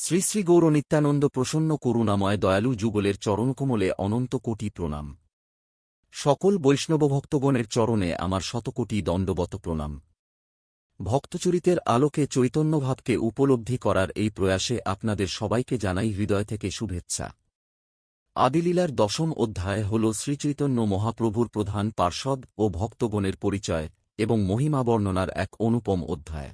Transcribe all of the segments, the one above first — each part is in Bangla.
শ্রী শ্রী গৌর নিত্যানন্দ প্রসন্ন করুণাময় দয়ালু যুগলের চরণকমলে অনন্ত কোটি প্রণাম। সকল বৈষ্ণব ভক্তগণের চরণে আমার শতকোটি দণ্ডবত প্রণাম। ভক্তচরিতের আলোকে চৈতন্যভাবকে উপলব্ধি করার এই প্রয়াসে আপনাদের সবাইকে জানাই হৃদয় থেকে শুভেচ্ছা। আদিলীলার দশম অধ্যায় হল শ্রীচৈতন্য মহাপ্রভুর প্রধান পার্ষদ ও ভক্তগণের পরিচয় এবং মহিমা বর্ণনার এক অনুপম অধ্যায়।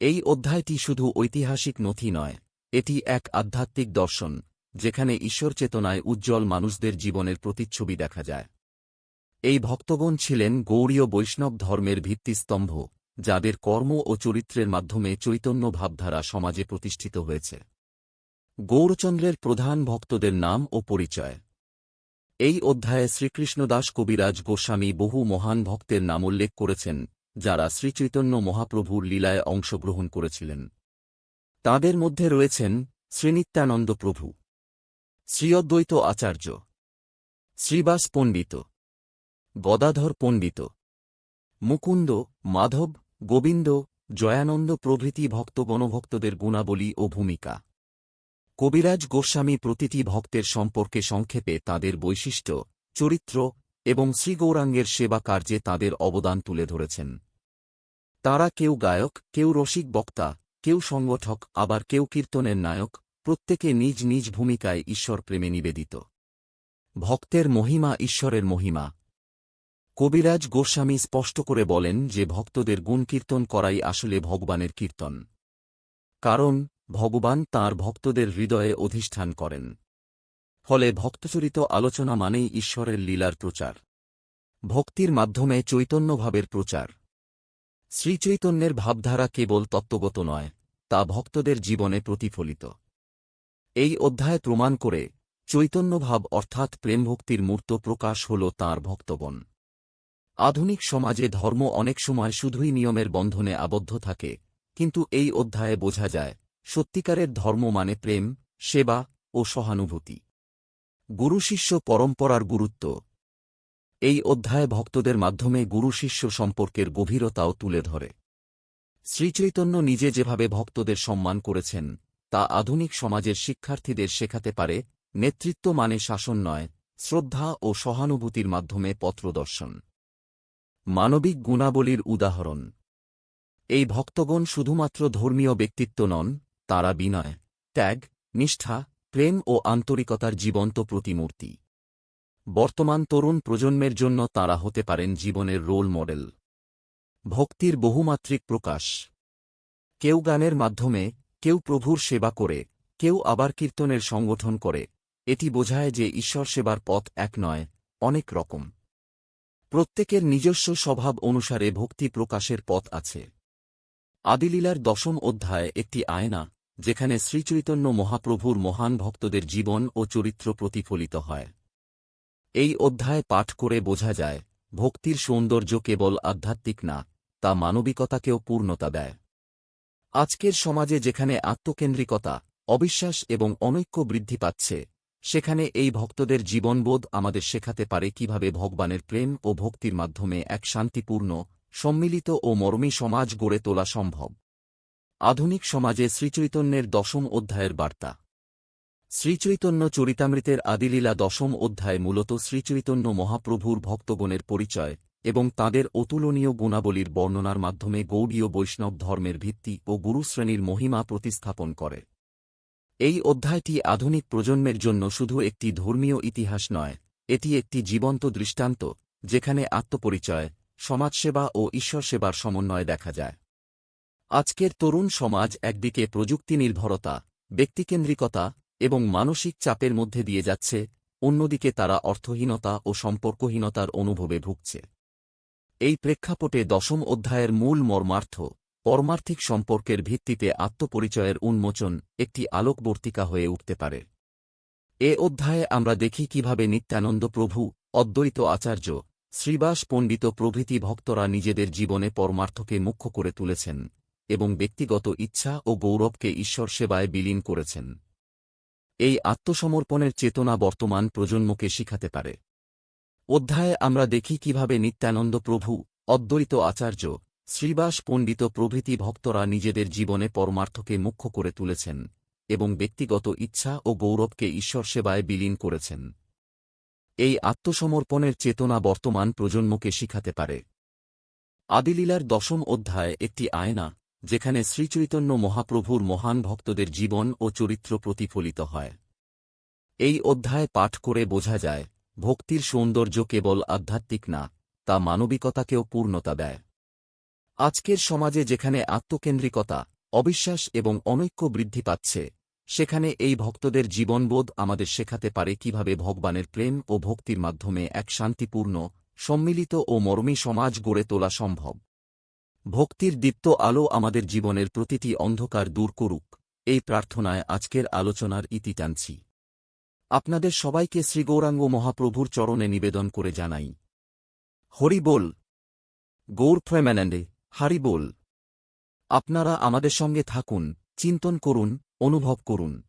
এই অধ্যায়টি শুধু ঐতিহাসিক নথি নয়, এটি এক আধ্যাত্মিক দর্শন, যেখানে ঈশ্বর চেতনায় উজ্জ্বল মানুষদের জীবনের প্রতিচ্ছবি দেখা যায়। এই ভক্তগণ ছিলেন গৌড়ীয় বৈষ্ণব ধর্মের ভিত্তিস্তম্ভ, যাদের কর্ম ও চরিত্রের মাধ্যমে চৈতন্য ভাবধারা সমাজে প্রতিষ্ঠিত হয়েছে। গৌরচন্দ্রের প্রধান ভক্তদের নাম ও পরিচয়। এই অধ্যায়ে শ্রীকৃষ্ণদাস কবিরাজ গোস্বামী বহু মহান ভক্তের নাম উল্লেখ করেছেন যারা শ্রীচৈতন্য মহাপ্রভুর লীলায় অংশগ্রহণ করেছিলেন। তাদের মধ্যে রয়েছেন শ্রীনিত্যানন্দ প্রভু, শ্রীঅদ্বৈত আচার্য, শ্রীবাস পণ্ডিত, গদাধর পণ্ডিত, মুকুন্দ, মাধব, গোবিন্দ, জয়ানন্দ প্রভৃতি ভক্ত গণভক্তদের গুণাবলী ও ভূমিকা। কবিরাজ গোস্বামী প্রতিটি ভক্তের সম্পর্কে সংক্ষেপে তাদের বৈশিষ্ট্য, চরিত্র এবং শ্রীগৌরাঙ্গের সেবা কার্যে তাঁদের অবদান তুলে ধরেছেন। তারা কেউ গায়ক, কেউ রসিক বক্তা, কেউ সংগঠক, আবার কেউ কীর্তনের নায়ক, প্রত্যেকে নিজ নিজ ভূমিকায় ঈশ্বর প্রেমে নিবেদিত। ভক্তের মহিমা ঈশ্বরের মহিমা। কবিরাজ গোস্বামী স্পষ্ট করে বলেন যে ভক্তদের গুণকীর্তন করাই আসলে ভগবানের কীর্তন। কারণ, ভগবান তাঁর ভক্তদের হৃদয়ে অধিষ্ঠান করেন। ফলে ভক্তচরিত আলোচনা মানেই ঈশ্বরের লীলার প্রচার। ভক্তির মাধ্যমে চৈতন্যভাবের প্রচার। শ্রীচৈতন্যের ভাবধারা কেবল তত্ত্বগত নয়, তা ভক্তদের জীবনে প্রতিফলিত। এই অধ্যায় প্রমাণ করে চৈতন্যভাব অর্থাৎ প্রেমভক্তির মূর্ত প্রকাশ হল তাঁর ভক্তগণ। আধুনিক সমাজে ধর্ম অনেক সময় শুধুই নিয়মের বন্ধনে আবদ্ধ থাকে, কিন্তু এই অধ্যায়ে বোঝা যায়, সত্যিকারের ধর্ম মানে প্রেম, সেবা ও সহানুভূতি। গুরু শিষ্য পরম্পরার গুরুত্ব। এই অধ্যায় ভক্তদের মাধ্যমে গুরু শিষ্য সম্পর্কের গভীরতাও তুলে ধরে। শ্রীচৈতন্য নিজে যেভাবে ভক্তদের সম্মান করেছেন, তা আধুনিক সমাজের শিক্ষার্থীদের শেখাতে পারে, নেতৃত্ব মানে শাসন নয়, শ্রদ্ধা ও সহানুভূতির মাধ্যমে পত্রদর্শন মানবিক গুণাবলীর উদাহরণ। এই ভক্তগণ শুধুমাত্র ধর্মীয় ব্যক্তিত্ব নন, তারা বিনয়, ত্যাগ, নিষ্ঠা প্রেম ও আন্তরিকতার জীবন্ত প্রতিমূর্তি। বর্তমান তরুণ প্রজন্মের জন্য তারা হতে পারেন জীবনের রোল মডেল। ভক্তির বহুমাত্রিক প্রকাশ। কেউ গানের মাধ্যমে, কেউ প্রভুর সেবা করে, কেউ আবার কীর্তনের সংগঠন করে, এটি বোঝায় যে ঈশ্বর সেবার পথ এক নয়, অনেক রকম। প্রত্যেকের নিজস্ব স্বভাব অনুসারে ভক্তি প্রকাশের পথ আছে। আদিলীলার দশম অধ্যায় একটি আয়না। যেখানে শ্রীচৈতন্য মহাপ্রভুর মহান ভক্তদের জীবন ও চরিত্র প্রতিফলিত হয়। এই অধ্যায় পাঠ করে বোঝা যায়, ভক্তির সৌন্দর্য কেবল আধ্যাত্মিক না, তা মানবিকতাকেও পূর্ণতা দেয়। আজকের সমাজে যেখানে আত্মকেন্দ্রিকতা, অবিশ্বাস এবং অনৈক্য বৃদ্ধি পাচ্ছে, সেখানে এই ভক্তদের জীবনবোধ আমাদের শেখাতে পারে কীভাবে ভগবানের প্রেম ও ভক্তির মাধ্যমে এক শান্তিপূর্ণ, সম্মিলিত ও মর্মী সমাজ গড়ে তোলা সম্ভব। আধুনিক সমাজে শ্রীচৈতন্যের দশম অধ্যায়ের বার্তা। শ্রীচৈতন্য চরিতামৃতের আদিলীলা দশম অধ্যায় মূলত শ্রীচৈতন্য মহাপ্রভুর ভক্তগণের পরিচয় এবং তাঁদের অতুলনীয় গুণাবলীর বর্ণনার মাধ্যমে গৌড়ীয় বৈষ্ণব ধর্মের ভিত্তি ও গুরুশ্রেণীর মহিমা প্রতিস্থাপন করে। এই অধ্যায়টি আধুনিক প্রজন্মের জন্য শুধু একটি ধর্মীয় ইতিহাস নয়, এটি একটি জীবন্ত দৃষ্টান্ত, যেখানে আত্মপরিচয়, সমাজসেবা ও ঈশ্বর সেবার সমন্বয় দেখা যায়। আজকের তরুণ সমাজ একদিকে প্রযুক্তি নির্ভরতা, ব্যক্তিকেন্দ্রিকতা এবং মানসিক চাপের মধ্যে দিয়ে যাচ্ছে, অন্যদিকে তারা অর্থহীনতা ও সম্পর্কহীনতার অনুভবে ভুগছে। এই প্রেক্ষাপটে দশম অধ্যায়ের মূল মর্মার্থ, পরমার্থিক সম্পর্কের ভিত্তিতে আত্মপরিচয়ের উন্মোচন একটি আলোকবর্তিকা হয়ে উঠতে পারে। এ অধ্যায়ে আমরা দেখি কীভাবে নিত্যানন্দ প্রভু, অদ্বৈত আচার্য, শ্রীবাস পণ্ডিত প্রভৃতি ভক্তরা নিজেদের জীবনে পরমার্থকে মুখ্য করে তুলেছেন। এবং ব্যক্তিগত ইচ্ছা ও গৌরবকে ঈশ্বর সেবায় বিলীন করেছেন। এই আত্মসমর্পণের চেতনা বর্তমান প্রজন্মকে শিখাতে পারে। অধ্যায়ে আমরা দেখি কীভাবে নিত্যানন্দ প্রভু, অদ্বৈত আচার্য, শ্রীবাস পণ্ডিত প্রভৃতি ভক্তরা নিজেদের জীবনে পরমার্থকে মুখ্য করে তুলেছেন এবং ব্যক্তিগত ইচ্ছা ও গৌরবকে ঈশ্বর সেবায় বিলীন করেছেন। এই আত্মসমর্পণের চেতনা বর্তমান প্রজন্মকে শিখাতে পারে। আদিলীলার দশম অধ্যায় একটি আয়না যেখানে শ্রীচৈতন্য মহাপ্রভুর মহান ভক্তদের জীবন ও চরিত্র প্রতিফলিত হয়। এই অধ্যায় পাঠ করে বোঝা যায়, ভক্তির সৌন্দর্য কেবল আধ্যাত্মিক না, তা মানবিকতাকেও পূর্ণতা দেয়। আজকের সমাজে যেখানে আত্মকেন্দ্রিকতা, অবিশ্বাস এবং অনৈক্য বৃদ্ধি পাচ্ছে, সেখানে এই ভক্তদের জীবনবোধ আমাদের শেখাতে পারে কীভাবে ভগবানের প্রেম ও ভক্তির মাধ্যমে এক শান্তিপূর্ণ, সম্মিলিত ও মর্মী সমাজ গড়ে তোলা সম্ভব। ভক্তির দীপ্ত আলো আমাদের জীবনের প্রতিটি অন্ধকার দূর করুক, এই প্রার্থনায় আজকের আলোচনার ইতি টানছি। আপনাদের সবাইকে শ্রীগৌরাঙ্গ মহাপ্রভুর চরণে নিবেদন করে জানাই। হরি বল। গৌর প্রেমানন্দে, হারি বল। আপনারা আমাদের সঙ্গে থাকুন, চিন্তন করুন, অনুভব করুন।